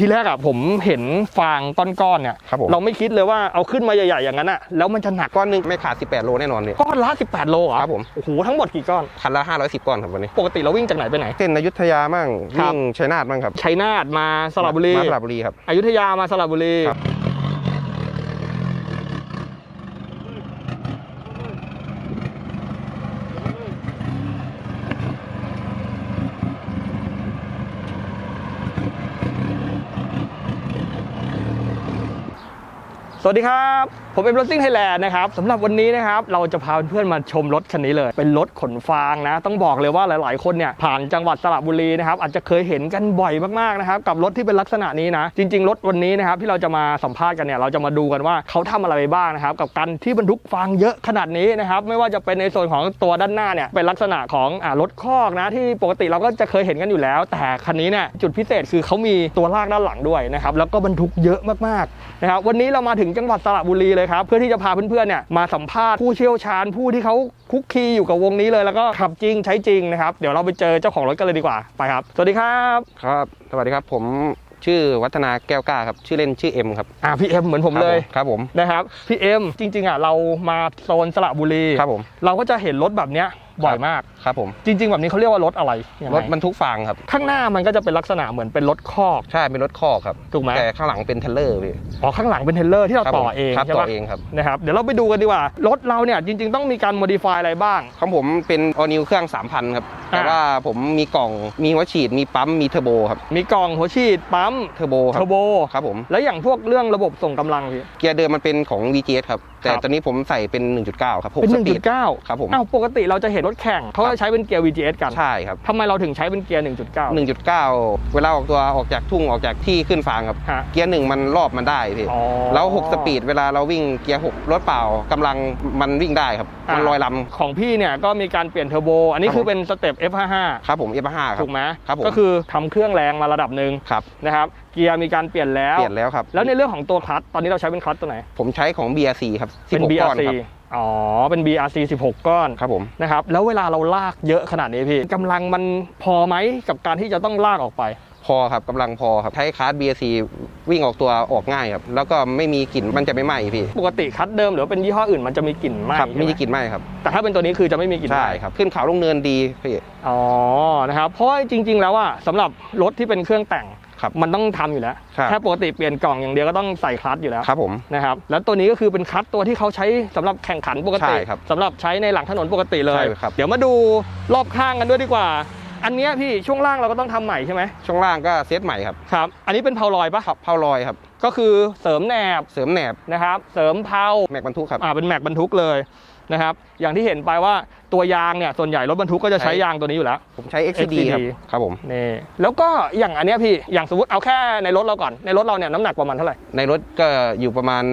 ทีแรกอะผมเห็นฟางก้อนๆเนี่ยครับผม เราไม่คิดเลยว่าเอาขึ้นมาใหญ่ๆอย่างนั้นอะแล้วมันจะหนักก้อนหนึงไม่ขาด 18 โลแน่นอนเลย ก้อนละ 18 โลเหรอครับผม โอ้โหทั้งหมดกี่ก้อน คันละ510ก้อนครับวันนี้ปกติเราวิ่งจากไหนไปไหน เส้นอยุธยามั่งครับ วิ่งชัยนาทมั่งครับชัยนาทมาสระบุรีมาสระบุรีครับ อยุธยามาสระบุรีครับ สวัสดีครับผมเป็นรถซิ่งไทยแลนด์นะครับสำหรับวันนี้นะครับเราจะพาเพื่อนๆมาชมรถคันนี้เลย เป็นรถขนฟางนะ ต้องบอกเลยว่าหลาย ๆ คนเนี่ยผ่านจังหวัดสระบุรีนะครับอาจจะเคยเห็นกันบ่อยมาก ๆ นะครับ กับรถที่เป็นลักษณะนี้นะ จริง ๆ รถวันนี้นะครับที่เราจะมาสัมภาษณ์กันเนี่ยเราจะมาดูกันว่าเขาทำอะไรไปบ้างนะครับกับการที่บรรทุกฟางเยอะขนาดนี้นะครับไม่ว่าจะเป็นในส่วนของตัวด้านหน้าเนี่ยเป็นลักษณะของอ่ารถคอกนะที่ปกติเราก็จะเคยเห็นกันอยู่แล้ว แต่คันนี้เนี่ยจุดพิเศษคือเขามีตัวลากด้านหลังด้วยนะครับแล้วก็บรรทุกเยอะมากๆนะครับวันนี้เรามาถึงจังหวัดสระบุรีเลยครับ เพื่อที่จะพาเพื่อนๆเนี่ยมาสัมภาษณ์ผู้เชี่ยวชาญผู้ที่เขาคุกคีอยู่กับวงนี้เลยแล้วก็ขับจริงใช้จริงนะครับเดี๋ยวเราไปเจอเจ้าของรถกันเลยดีกว่าไปครับ สวัสดีครับครับ สวัสดีครับ ผมชื่อวัฒนาแก้วกล้าครับชื่อเล่นชื่อเอ็มครับอ่าพี่เอ็มเหมือนผมเลยครับผมนะครับพี่เอ็มจริงๆอะเรามาโซนสระบุรีครับผมเราก็จะเห็นรถแบบเนี้ย บ่อยมากครับผม จริง ๆ แบบนี้เขาเรียกว่ารถอะไรยังไงรถบรรทุกฟางครับ ข้างหน้ามันก็จะเป็นลักษณะเหมือนเป็นรถคอกใช่เป็นรถคอกครับถูกไหมแต่ข้างหลังเป็นเทรลเลอร์พี่อ๋อข้างหลังเป็นเทรลเลอร์ที่เราครับต่อผมเองครับใช่ต่อปะเองครับนะครับเดี๋ยวเราไปดูกันดีกว่ารถเราเนี่ยจริง ๆ ต้องมีการโมดิฟายอะไรบ้างของผมเป็นออนิวเครื่อง3,000ครับแต่ว่าผมมีกล่องมีหัวฉีดมีปั๊มมีเทอร์โบครับมีกล่องหัวฉีดปั๊มเทอร์โบคเทรัอบร์โบครับผมแล้วอย่างพวกเรื่องระบบส่งกำลังพี่เกียร์เดิมมันเป็นของ VGS ครับ แต่ครับตอนนี้ผมใส่เป็น 1.9 ครับ6เป็นสปีด1.9ครับผมอ้าวปกติเราจะเห็นรถแข่งเขาจะใช้เป็นเกียร์ VGS กันใช่ครับทำไมเราถึงใช้เป็นเกียร์ 1.9 1.9 เวลาออกตัวออกจากทุ่งออกจากที่ขึ้นฟางครับฮะเกียร์หนึ่งมันรอบมันได้พี่อ๋อแล้ว 6 สปีดเวลาเราวิ่งเกียร์6รถเปล่ากำลังมันวิ่งได้ครับอ่ามัมันลอยลของพี่เนี่ยก็มีการเปลี่ยนเทอร์โบ อันนี้ครับคือเป็นสเต็ป F55 ำครับผม F5 ครัถูบกไหมครับผมก็คือทำเครื่องแรงมาระดับหนึ่งครับนะครับเกียร์มีการเปลี่ยนแล้ว เปลี่ยนแล้วครับ แล้วในเรื่องของตัวคลัตช์ตอนนี้เราใช้เป็นคลัตช์ตัวไหน ผมใช้ของ BRC ครับเป็น 16ก้อน BRC ครับ อ๋อ เป็น BRC 16 ก้อน ครับผม นะครับ แล้วเวลาเราลากเยอะขนาดนี้พี่กำลังมันพอไหมกับการที่จะต้องลากออกไป พอครับกำลังพอครับ ใช้คาร์ด BRC วิ่งออกตัวออกง่ายครับ แล้วก็ไม่มีกลิ่น มันจะไม่ไหม้พี่ ปกติคลัตช์เดิมหรือว่าเป็นยี่ห้ออื่นมันจะมีกลิ่นไหม้ครับใช่หไม่มีกลิ่นไหม้ครับ แต่ถ้าเป็นตัวนี้คือจะไม่มีกลิ่นไหใช่ม้ครับ ขึ้นเขาลงเนินดีพี่ อ๋อ นะครับ เพราะว่าจริง ๆ แล้วอะสำหรับรถที่เป็นเครื่องแต่ง ครับมันต้องทำอยู่แล้วครับแค่ปกติเปลี่ยนกล่องอย่างเดียวก็ต้องใส่คลัตช์อยู่แล้วครับผมนะครับแล้วตัวนี้ก็คือเป็นคลัตช์ตัวที่เขาใช้สำหรับแข่งขันปกติใช่ครับสำหรับใช้ในหลังถนนปกติเลยใช่ครับเดี๋ยวมาดูรอบข้างกันด้วยดีกว่า อันเนี้ยพี่ช่วงล่างเราก็ต้องทำใหม่ใช่ไหมช่วงล่างก็เซตใหม่ครับครับอันนี้เป็นเพาลอยปะครับเผาลอยครับก็คือเสริมแหนบเสริมแหนบนะครับเสริมเพาแม็กบรรทุกครับอ่าเป็นแม็กบรรทุกเลย นะครับ อย่างที่เห็นไปว่าตัวยางเนี่ยส่วนใหญ่รถบรรทุกก็จะใช้ใช้ยางตัวนี้อยู่แล้ว ผมใช้ XCD XCD ครับครับผมนี่แล้วก็อย่างอันเนี้ยพี่อย่างสมมติเอาแค่ในรถเราก่อนในรถเราเนี่ยน้ำหนักประมาณเท่าไหร่ในรถก็อยู่ประมาณ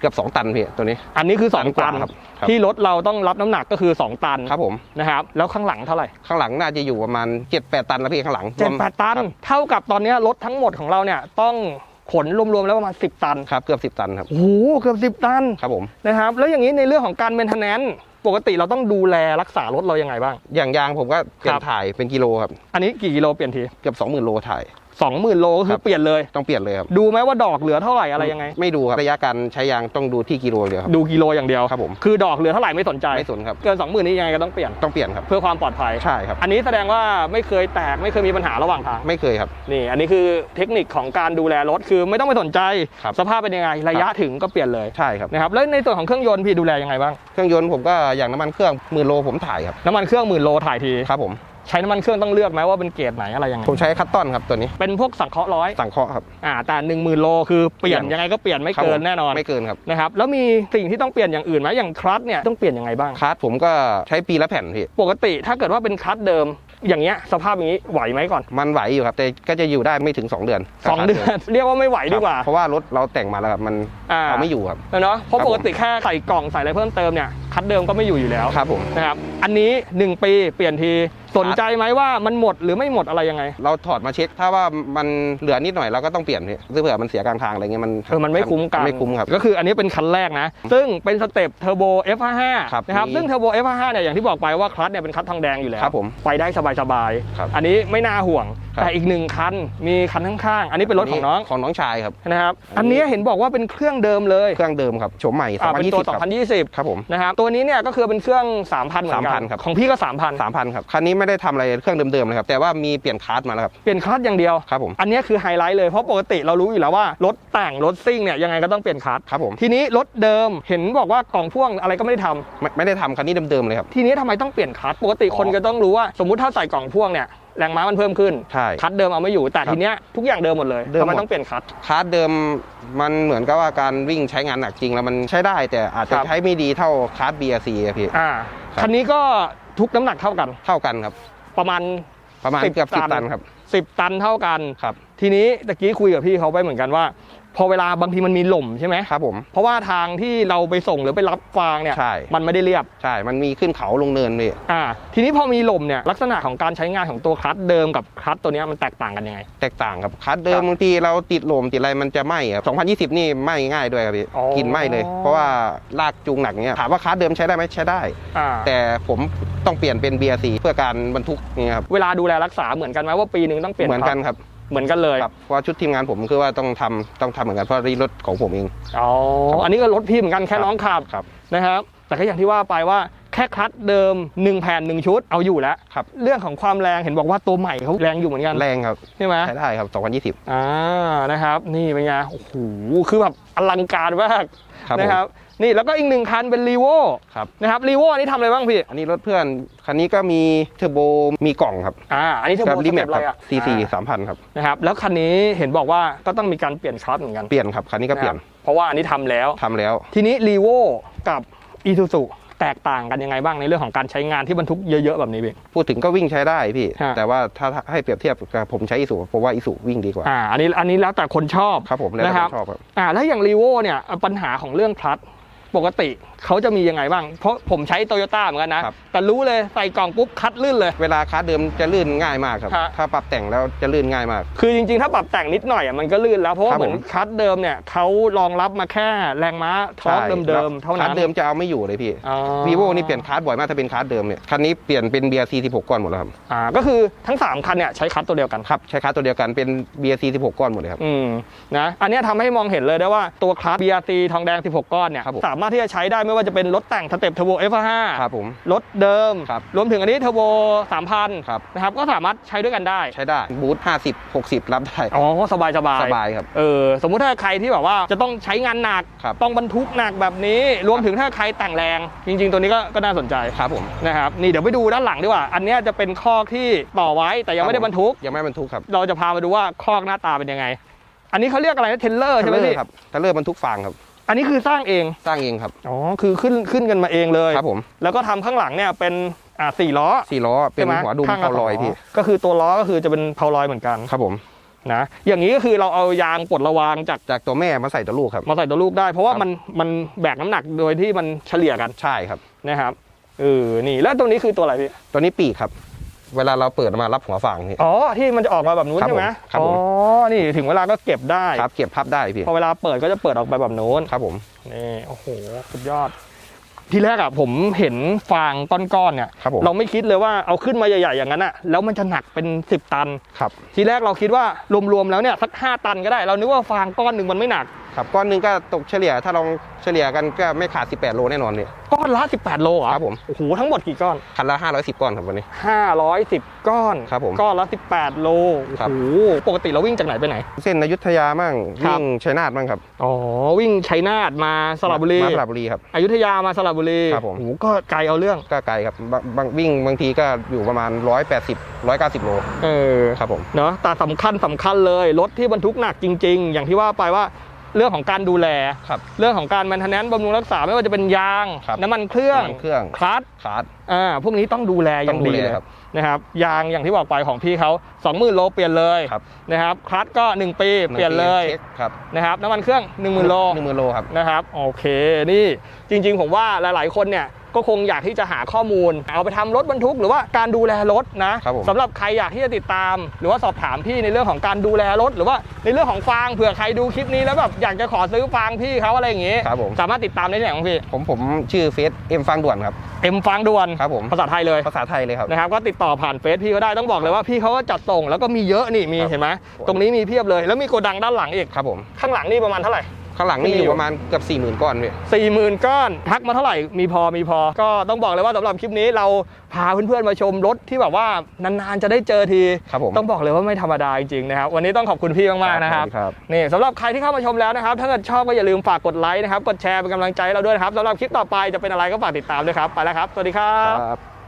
เกือบ2 ตันพี่ตัวนี้ อันนี้คือ 2 ตัตันนกว่าครับครับที่รถเราต้องรับน้ำหนักก็คือ 2 ตันครับผมนะครับแล้วข้างหลังเท่าไหร่ข้างหลังน่าจะอยู่ประมาณ 7-8 ตันแล้วพี่ข้างหลังเจ็ดแปดตันครับเท่ากับตอนเนี้ยรถทั้งหมดของเราเนี่ยต้อง ขนรวมๆแล้วประมาณ 10 ตันครับเกือบ10 ตันครับโอ้โหเกือบ10 ตันครับผมนะครับแล้วอย่างนี้ในเรื่องของการเมนเทนแนนปกติเราต้องดูแลรักษารถเรายังไงบ้าง อย่างยางผมก็เปลี่คยรันบถ่ายเป็นกิโลครับ อันนี้กี่กิโลเปลี่ยนที เกือบ 20,000 โลถ่าย 20,000โลก็คืครัอบ เปลี่ยนเลย ต้องเปลี่ยนเลยครับดูไหมว่าดอกเหลือเท่าไหร่อะไรยังไง ไม่ดูครับระยะการใช้ยางต้องดูที่กิโลเดียวครับ ดูกิโลอย่างเดียวครับผม คือดอกเหลือเท่าไหร่ไม่สนใจ ไม่สนครับ เกิน 20,000นี้ยังไงก็ต้องเปลี่ยนต้องเปลี่ยนครับ เพื่อความปลอดภัย ใช่ครับ อันนี้แสดงว่าไม่เคยแตกไม่เคยมีปัญหาระหว่างทาง ไม่เคยครับ นี่อันนี้คือเทคนิคของการดูแลรถคือไม่ต้องไปสนใจ ครับสภาพเป็นยังไงระยะถึงก็เปลี่ยนเลยใช่ครับ นะครับแล้วในส่วนของเครื่องยนต์พี่ดูแลยังไงบ้าง เครื่องยนต์ผมก็อย่างน้ำมันเครื่องหมื่นโลผมถ่ายครับน้ำมันเครื่องหมื่นโลถ่ายที ครับผม ใช้น้ำมันเครื่องต้องเลือกไหมว่าเป็นเกรดไหนอะไรยังไงผมใช้คัตตอนครับตัวนี้ เป็นพวกสังเคราะห์ร้อยสังเคราะห์ครับ อ่าแต่หนึ่งหมื่นโลคือเปลี่ยนเปลี่ยนยังไงก็เปลี่ยนไม่ครับเกิผนแน่นอนไม่เกินครับนะครับแล้วมีสิ่งที่ต้องเปลี่ยนอย่างอื่นไหมอย่างคลัตช์เนี่ยต้องเปลี่ยนยังไงบ้างคาร์ดผมก็ใช้ปีละแผ่นพี่ปกติถ้าเกิดว่าเป็นคลัตช์เดิมอย่างเงี้ยสภาพอย่างนี้ไหวไหมก่อน มันไหวอยู่ครับแต่ก็จะอยู่ได้ไม่ถึง 2 เดือนสองเดือน เรียกว่าไม่ไหวดีกว่าครับเพราะว่ารถเราแต่งมาแล้วครับมันอ่าเอาไม่อยู่ครับเนาะเพราะครับปผมกติแค่ใส่กล่องใส่อะไรเพิ่มเติมเนี่ยคัดเดิมก็ไม่อยู่อยู่แล้วครับผมนะครับอันนี้ 1 ปีเปลี่ยนทีสนใจไหมว่ามันหมดหรือไม่หมดอะไรยังไง เราถอดมาเช็ค ถ้าว่ามันเหลือนิดหน่อยเราก็ต้องเปลี่ยนพี่ซึ่งเผื่อมันเสียกลางทางอะไรเงี้ยมันเออมันไม่คุ้มกันไม่คุ้มครับก็คืออันนี้เป็นคันแรกนะ ซึ่งเป็นสเต็ปเทอร์โบ F55 ครับนะครับมีซึ่งเทอร์โบ F55 เนี่ยอย่างที่บอกไปว่าคลัตช์เนี่ยเป็นคลัตช์ทองแดงอยู่แล้วครับผมไปได้สบายครับๆอันนี้ไม่น่าห่วงครับแต่อีกหนึ่งคันมีคันข้างๆอันนี้เป็นรถของน้องของน้องชายครับนะครับ อัอันนนี้นี้เห็นบอกว่าเป็นเครื่องเดิมเลย เครื่องเดิมครับโฉมใหม่อ่าเป็นตัว2020ครับ2020ครับผมนะครับตัวนี้เนี่ยก็คือเป็นเครื่อง 3,000เหมือนกัน3,000ครับของพี่ก็ 3,000สามพันครับคันนี้ไม่ได้ทำอะไรเครื่องเดิมๆเลยครับแต่ว่ามีเปลี่ยนคาร์ดมาแล้วครับเปลี่ยนคลัตช์อย่างเดียวครับผมอันนี้คือไฮไลท์เลยเพราะปกติเรารู้อยู่แล้วว่ารถแต่งรถซิ่งเนี่ยยังไงก็ต้องเปลี่ยนคลัตช์ครับผมทีนี้รถเดิมเห็นบอกว่ากล่องพ่วงอะไรก็ไม่ได้ทำไม่ไม่ได้ทำคันนี้เดิมๆเลยครับทีนี้ทำไมต้องเปลี่ยนคลัตช์ปกติคนก็ต้องรู้ว่าสมมุติถ้าใส่กล่องพ่วงเนี่ย แรงม้ามันเพิ่มขึ้นใช่คลัตช์เดิมเอาไม่อยู่แต่ครับทีเนี้ยทุกอย่างเดิมหมดเลยเดิมทำไมหมด ต้องเปลี่ยนคลัตช์คาร์ดเดิมมันเหมือนกับว่าการวิ่งใช้งานหนักจริงแล้วมันใช้ได้แต่อาจจะครับ ใช้ไม่ดีเท่าคาร์ด BRC อะพี่ อ่าครับ คันนี้ก็ทุกน้ำหนักเท่ากัน เท่ากันครับ ประมาณ ประมาณ10เกือบสิบตัตัน นครับ 10 ตันเท่ากัน ครับ ทีนี้ตะกี้คุยกับพี่เขาไปเหมือนกันว่าพ อเวลาบางทีมันมีหล่มใช่ไหมครับผมเพราะว่าทางที่เราไปส่งหรือไปรับฟางเนี่ยใช่มันไม่ได้เรียบใช่ มันมีขึ้นเขาลงเนินเลยอ่าทีนี้พอมีหล่มเนี่ยลักษณะของการใช้งานของตัวคลัตช์เดิมกับคลัตช์ตัวเนี้ยมันแตกต่างกันยังไง แตกต่างครับคาร์ดเดิคมรับบางทีเราติดลมติดอะไรมันจะไหม้ครับ2020 นี่ไหม้ง่ายด้วยครับพี่อ๋อกลินไหม้เลย เพราะว่าลากจูงหนักเนี้ยถามว่าคาร์ดเดิมใช้ได้ไหมใช้ได้อ่าแต่ผมต้องเปลี่ยนเป็น BRC เพื่อการบรรทุกเงี้ยครับเวลาดูแลรักษาเหมือนกันไหมว่าปีหนึ่งต้องเปลี่ยนเหมือนกันคลัตช์ครับ เหมือนกันเลยครับเพราะว่าชุดทีมงานผมคือว่าต้องทำต้องทำเหมือนกันเพราะนี่รถของผมเองอ๋อครับอันนี้ก็รถพี่เหมือนกันแค่ครับน้องขับครับนะครับแต่ก็อย่างที่ว่าไปว่าแค่คลัตช์เดิม1แผ่น1ชุดเอาอยู่แล้วครับ เรื่องของความแรงเห็นบอกว่าตัวใหม่เขาแรงอยู่เหมือนกันแรงครับใช่ไหมใช้ได้ครับ 2020 อ่านะครับ นี่เป็นไงโอ้โหคือแบบอลังการมากครับผม นะครับ นี่แล้วก็อีกหนึ่งคันเป็นรีโวครับ นะครับรีโวอันนี้ทำอะไรบ้างพี่อันนี้รถเพื่อน คันนี้ก็มีเทอร์โบมีกล่องครับอ่าอันนี้เทอร์กัโบลิสเมเต็ตปอะไรครับอะ CC 3,000ครับ นะครับแล้วคันนี้เห็นบอกว่าก็ต้องมีการเปลี่ยนคลัตช์เหมือนกันเปลี่ยนครับ คันนี้ก็เปลี่ยนนะครับเพราะว่าอันนี้ทำแล้ว ทำแล้ว ทีนี้รีโวกับอีซูซู แตกต่างกันยังไงบ้างในเรื่องของการใช้งานที่บรรทุกเยอะๆแบบนี้พี่ พูดถึงก็วิ่งใช้ได้พี่ ฮะ แต่ว่าถ้าให้เปรียบเทียบกับผมใช้อิสุผมว่าอิสุวิ่งดีกว่า อ่าอันนี้อันนี้แล้วแต่คนชอบ ครับผมแล้วแต่นะคผรับมชอบครับ อ่าแล้วอย่างรีโวเนี่ยปัญหาของเรื่องคลัตช์ปกติ เขาจะมียังไงบ้าง เพราะผมใช้โตโยต้าเหมือนกันนะ ครับ แต่รู้เลยใส่กล่องปุ๊บคลัตช์ลื่นเลย เวลาคาร์ดเดิมจะลื่นง่ายมากครับ ฮะ ถ้าปรับแต่งแล้วจะลื่นง่ายมาก คือจริงๆ ถ้าปรับแต่งนิดหน่อยอะมันก็ลื่นแล้ว เพราะว่าครับเหมือนผมคลัตช์เดิมเนี่ยเขารองรับมาแค่แรงม้าทอร์กเดิมๆเท่าคานั้ร์นดเดิมจะเอาไม่อยู่เลยพี่อ๋อวีโวนี่เปลี่ยนคาร์ดบ่อยมากถ้าเป็นคาร์ดเดิมเนี่ยคันนี้เปลี่ยนเป็น BRC 16ก้อนหมดแล้วครับอ่าก็คือทั้งสามคันเนี่ยใช้คลัตช์ตัวเดียวกัน ครับใช้คาร์ดตัวเดียวกันเป็น BRC 16ก้อนหมดเลยครับ อืมนะอันเนี้ยทำให้มองเห็นเลยได้ว่าตัวคลัตช์ BRT ทองแดง 16 ก้อนเนี่ยครับผม สามารถที่จะใช้ได้ไม่ว่าจะเป็นรถแต่งสเต็ปเทอร์โบ F5 ครับผมรถเดิม ครับรวมถึงอันนี้เทอร์โบ3,000ครับ นะครับก็สามารถใช้ด้วยกันได้ ใช้ได้บูท50 60 รับได้อ๋อสบายสบายสบายครับ เออสมมุติถ้าใครที่แบบว่าจะต้องใช้งานหนัก ครับต้องบรรทุกหนักแบบนี้ รวมถึงถ้าใครแต่งแรง จริง ๆ ตัวนี้ก็ก็น่าสนใจครับผมนะครับนี่เดี๋ยวไปดูด้านหลังดีกว่า อันเนี้ยจะเป็นคอกที่ต่อไว้แต่ยังไม่ได้บรรทุกยังไม่บรรทุกครับเราจะพามาดูว่าคอกหน้าตาเป็นยังไง อันนี้เขาเรียกอะไรนะเทเลอร์ใช่ไหมเทเลอพี่ร์ครับเทเลอร์บรรทุกฟางครับ อันนี้คือสร้างเองสร้างเองครับ อ๋อคือขึ้นขึ้นกันมาเองเลยครับผม แล้วก็ทำข้างหลังเนี่ยเป็นอ่าสี่ล้อสี่ล้อเป็นใช่ไหมหัวดุมข้งละเผาลอยสงพี่ก็คือตัวล้อก็คือจะเป็นเพาลอยเหมือนกันครับผมนะอย่างนี้ก็คือเราเอายางปลดระวางจากจากตัวแม่มาใส่ตัวลูกครับมาใส่ตัวลูกได้ เพราะว่าครับมันมันแบกน้ำหนักโดยที่มันเฉลี่ยกันใช่ครับนะครับเออนี่แล้วตัวนี้คือตัวอะไรพี่ตัวนี้ปีกครับ เวลาเราเปิดมารับหัวฟางนี่อ๋อที่มันจะออกมาแบบนู้นครับใช่ไหมผมครับอ๋ผอม นี่ถึงเวลาก็เก็บได้ครับเก็บพับได้พี่พอเวลาเปิดก็จะเปิดออกไปแบบนู้นครับผมนี่โอ้โหสุดยอด ทีแรกอะผมเห็นฟางก้อนๆเนี่ยครับผมเราไม่คิดเลยว่าเอาขึ้นมาใหญ่ๆอย่างนั้นอะแล้วมันจะหนักเป็น 10 ตันครับ ทีแรกเราคิดว่ารวมๆแล้วเนี่ยสัก 5 ตันก็ได้ เรานึกว่าฟางก้อนหนึ่งมันไม่หนัก ครับก้อนหนึงก็ตกเฉลี่ยถ้าลองเฉลี่ยกันก็ไม่ขาด 18 โลแน่นอนเลย ก้อนละ 18 โลเหรอครับผม โอ้โหทั้งหมดกี่ก้อน คันละ 510 ก้อนครับวันนี้ 510 ก้อนครับผมก้อนละ 18 โลครับโอ้โหปกติเราวิ่งจากไหนไปไหน เส้นอยุธยามั่งครับ วิ่งชัยนาทมั่งครับอ๋อ วิ่งชัยนาทมาสระบุรีมาสระบุรีครับ อยุธยามาสระบุรีครับผม โอ้โหก็ไกลเอาเรื่อง ก็ไกลครับบางบางวิ่งบางทีก็อยู่ประมาณ 180 190 โลเออ ครับผม เนาะแต่สำคัญสำคัญเลย รถที่บรรทุกหนักจริง ๆ อย่างที่ว่าไปว่า เรื่องของการดูแล ครับ เรื่องของการแมนเทนแนนซ์บำรุงรักษาไม่ว่าจะเป็นยาง ครับน้ำมันเครื่องน้ำมันเครื่อง คลัตช์คาร์ดอ่าพวกนี้ต้องดูแลอย่างต้องดูดีแลเลยครับนะครับยางอย่างที่บอกไปของพี่เขา20,000โลเปลี่ยนเลยครับ นะครับคลัตช์ก็ 1 ปีเปลี่ยนเลยช็คครับนะครับน้ำมันเครื่อง 10,000โล หนึ่งหมื่นโลครับ นะครับโอเคนี่จริงๆ ผมว่าหลายๆ คนเนี่ย ก็คงอยากที่จะหาข้อมูล เอาไปทำรถบรรทุกหรือว่าการดูแลรถนะครับผม สำหรับใครอยากที่จะติดตาม หรือว่าสอบถามพี่ในเรื่องของการดูแลรถ หรือว่าในเรื่องของฟางเผื่อใครดูคลิปนี้แล้วแบบอยากจะขอซื้อฟางพี่เขาอะไรอย่างงี้ ครับผม สามารถติดตามได้ที่ไหนของพี่ผมผมชื่อเฟซเอ็มฟังด่วนครับ เอ็มฟางด่วนครับผม ภาษาไทยเลย ภาษาไทยเลยครับ นะครับก็ติดต่อผ่านเฟซพี่ก็ได้ต้องบอกเลยว่าพี่เขาก็จัดส่งแล้วก็มีเยอะนี่มีครับ เห็นไหมผมตรงนี้มีเพียบเลย แล้วมีโกดังด้านหลังอีกครับผม ข้างหลังนี่ประมาณเท่าไหร่ ข้างหลังนี่ที่มีออยู่ยู่ประมาณเกือบ4 0,000ก้อนพี่สี่หมื่นก้อนทักมาเท่าไหร่มีพอมีพอ ก็ต้องบอกเลยว่าสำหรับคลิปนี้เราพาเพื่อนๆมาชมรถที่แบบว่านานๆจะได้เจอทีครับผมต้องบอกเลยว่าไม่ธรรมดาจริงๆนะครับวันนี้ต้องขอบคุณพี่มากๆนะครับครับนี่สำหรับใครที่เข้ามาชมแล้วนะครับถ้าเกิดชอบก็อย่าลืมฝากกดไลค์นะครับกดแชร์เป็นกำลังใจให้เราด้วยนะครับสำหรับคลิปต่อไปจะเป็นอะไรก็ฝากติดตามด้วยครับไปแล้วครับ สวัสดีครับครับ